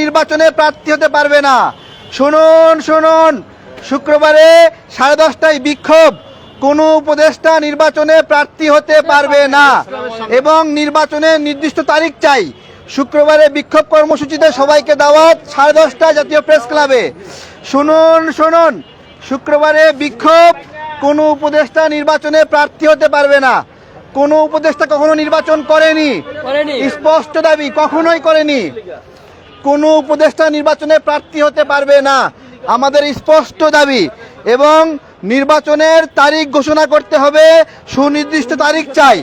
নির্বাচনে প্রার্থী হতে পারবে না। শুনুন শুনুন। শুক্রবারে সাড়ে দশটায় বিক্ষোভ। কোনো উপদেষ্টা নির্বাচনে প্রার্থী হতে পারবে না এবং নির্বাচনের নির্দিষ্ট তারিখ চাই। শুক্রবারে বিক্ষোভ কর্মসূচিতে সবাইকে দাওয়াত সাড়ে দশটায় জাতীয় প্রেস ক্লাবে। শুনুন শুনুন। শুক্রবারে বিক্ষোভ। কোনো উপদেষ্টা নির্বাচনে প্রার্থী হতে পারবে না। কোনো উপদেষ্টা কখনো নির্বাচন করেনি। করেনি। স্পষ্ট দাবি কখনোই করেনি। কোনো উপদেষ্টা নির্বাচনে প্রার্থী হতে পারবে না। আমাদের স্পষ্ট দাবি এবং নির্বাচনের তারিখ ঘোষণা করতে হবে সুনির্দিষ্ট তারিখ চাই।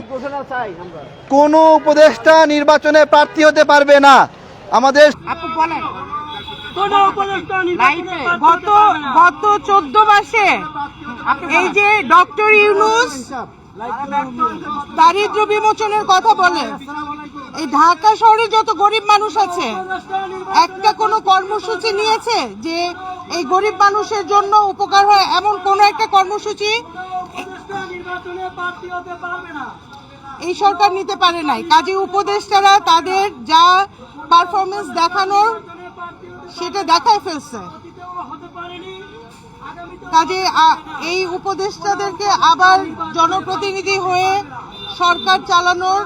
কোনো উপদেষ্টা নির্বাচনে প্রার্থী হতে পারবে না। আমাদের গত। গত চোদ্দ মাসে এই যে ডক্টর ইউনুস দারিদ্র বিমোচনের কথা বলে। এই ঢাকা শহরে যত গরিব মানুষ আছে, একটা কোনো কর্মসূচি নিয়েছে যে এই গরিব মানুষের জন্য উপকার হয় এমন কোনো একটা কর্মসূচি এই সরকার নিতে পারে নাই। কাজে উপদেষ্টারা তাদের যা পারফরমেন্স দেখানোর, সেটা দেখায় ফেলছে। কাজে এই উপদেষ্টাদেরকে আবার জনপ্রতিনিধি হয়ে সরকার চালানোর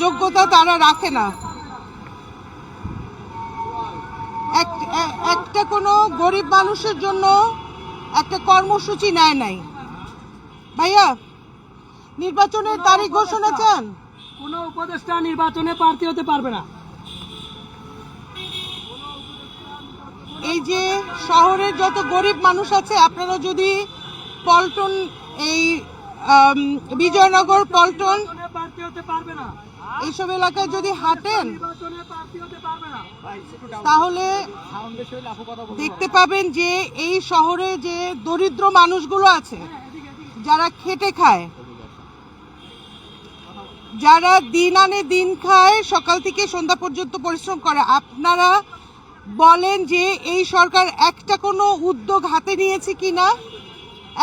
যোগ্যতা তারা রাখে না। একটা কোনো গরিব মানুষের জন্য একটা কর্মসূচি নেয় নাই। ভাইয়া, নির্বাচনের তারিখ ঘোষণা চান? কোন উপদেষ্টা নির্বাচনে প্রার্থী হতে পারবে না। এই যে শহরের যত গরিব মানুষ আছে আপনারা যদি পল্টন এই বিজয়নগর পল্টন এইসব এলাকায় যদি হাঁটেন তাহলে দেখতে পাবেন যে এই শহরে যে দরিদ্র মানুষগুলো আছে যারা খেটে খায় যারা দিন আনে দিন খায় সকাল থেকে সন্ধ্যা পর্যন্ত পরিশ্রম করে আপনারা বলেন যে এই সরকার একটা কোনো উদ্যোগ হাতে নিয়েছে কিনা?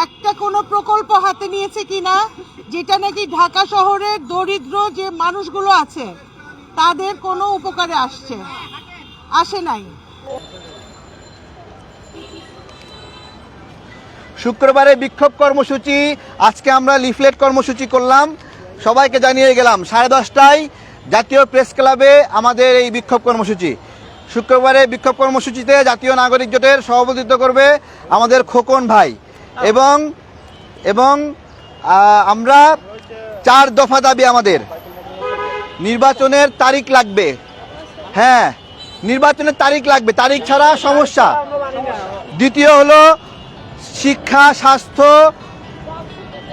একটা কোনো প্রকল্প হাতে নিয়েছে কিনা? যেটা নাকি ঢাকা শহরের দরিদ্র যে মানুষগুলো আছে, তাদের কোনো উপকারে আসছে? আসে নাই। শুক্রবারে বিক্ষোভ কর্মসূচি, আজকে আমরা লিফলেট কর্মসূচি করলাম। সবাইকে জানিয়ে গেলাম, সাড়ে দশটায় জাতীয় প্রেস ক্লাবে আমাদের এই বিক্ষোভ কর্মসূচি। শুক্রবারে বিক্ষোভ কর্মসূচিতে জাতীয় নাগরিক জোটের সভাপতিত্ব করবে আমাদের খোকন ভাই। এবং এবং আমরা চার দফা দাবি আমাদের। নির্বাচনের তারিখ লাগবে। হ্যাঁ নির্বাচনের তারিখ লাগবে। তারিখ ছাড়া সমস্যা। দ্বিতীয় হলো শিক্ষা, স্বাস্থ্য,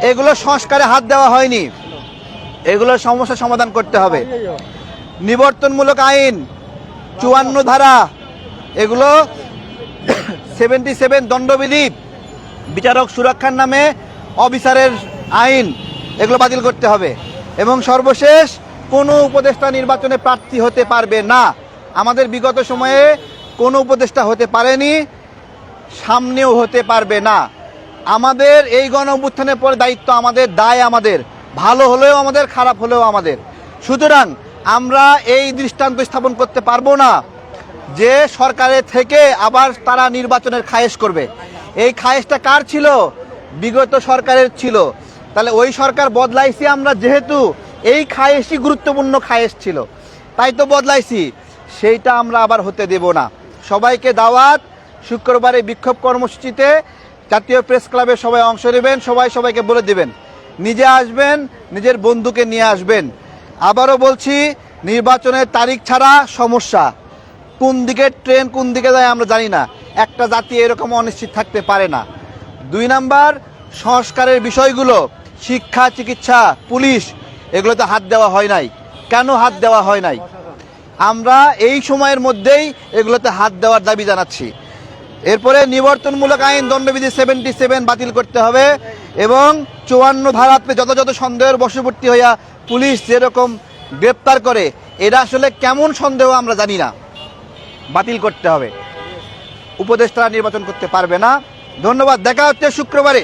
এগুলো সংস্কারে হাত দেওয়া হয়নি। এগুলো সমস্যা সমাধান করতে হবে। নিবর্তনমূলক আইন। চুয়ান্ন ধারা। এগুলো সেভেন্টি সেভেন দণ্ডবিধি। বিচারক সুরক্ষার নামে অফিসারের আইন এগুলো বাতিল করতে হবে। এবং সর্বশেষ, কোনো উপদেষ্টা নির্বাচনে প্রার্থী হতে পারবে না। আমাদের বিগত সময়ে কোনো উপদেষ্টা হতে পারেনি, সামনেও হতে পারবে না। আমাদের এই গণ অভ্যুত্থানের পরে দায়িত্ব আমাদের, দায় আমাদের। ভালো হলেও আমাদের, খারাপ হলেও আমাদের। সুতরাং আমরা এই দৃষ্টান্ত স্থাপন করতে পারব না যে সরকারের থেকে আবার তারা নির্বাচনের খায়েশ করবে। এই খায়েশটা কার ছিল? বিগত সরকারের ছিল। তাহলে ওই সরকার বদলাইছি আমরা যেহেতু এই খায়েশই গুরুত্বপূর্ণ খায়েশ ছিল। তাই তো বদলাইছি, সেইটা আমরা আবার হতে দেব না। সবাইকে দাওয়াত, শুক্রবারে বিক্ষোভ কর্মসূচিতে জাতীয় প্রেস ক্লাবে সবাই অংশ নেবেন, সবাই সবাইকে বলে দেবেন। নিজে আসবেন, নিজের বন্ধুকে নিয়ে আসবেন। আবারও বলছি, নির্বাচনের তারিখ ছাড়া সমস্যা। কোন দিকে ট্রেন, কোন দিকে যায় আমরা জানি না। একটা জাতি এরকম অনিশ্চিত থাকতে পারে না। দুই নাম্বার, সংস্কারের বিষয়গুলো, শিক্ষা, চিকিৎসা, পুলিশ, এগুলোতে হাত দেওয়া হয় নাই। কেন হাত দেওয়া হয় নাই? আমরা এই সময়ের মধ্যেই এগুলোতে হাত দেওয়ার দাবি জানাচ্ছি। এরপরে নিবর্তনমূলক আইন দণ্ডবিধি সেভেন্টি সেভেন বাতিল করতে হবে। এবং চুয়ান্ন ধারাতে যত সন্দেহের বশবর্তী হইয়া পুলিশ যেরকম গ্রেপ্তার করে এটা আসলে কেমন সন্দেহ আমরা জানি না। বাতিল করতে হবে। উপদেষ্টা নির্বাচন করতে পারবে না। ধন্যবাদ। দেখা হচ্ছে শুক্রবারে।